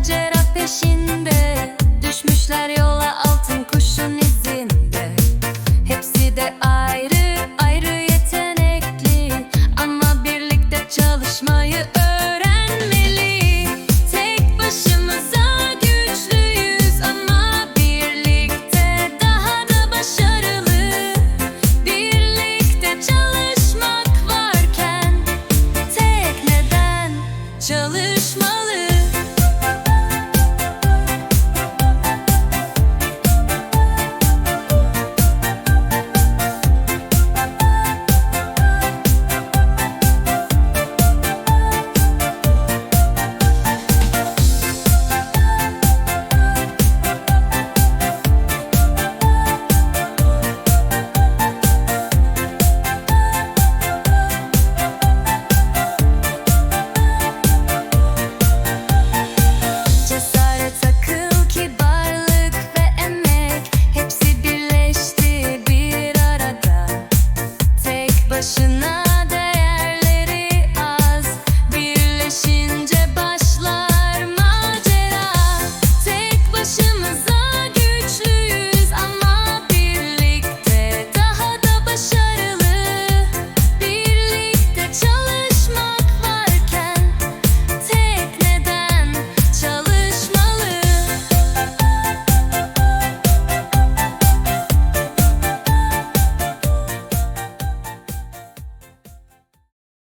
macera peşinde. Düşmüşler yola altın kuşun izinde. Hepsi de ayrı ayrı yetenekli. Ama birlikte çalışmayı öğrenmeli. Tek başımıza güçlüyüz ama birlikte daha da başarılı. Birlikte çalışmak varken tek neden çalışmalı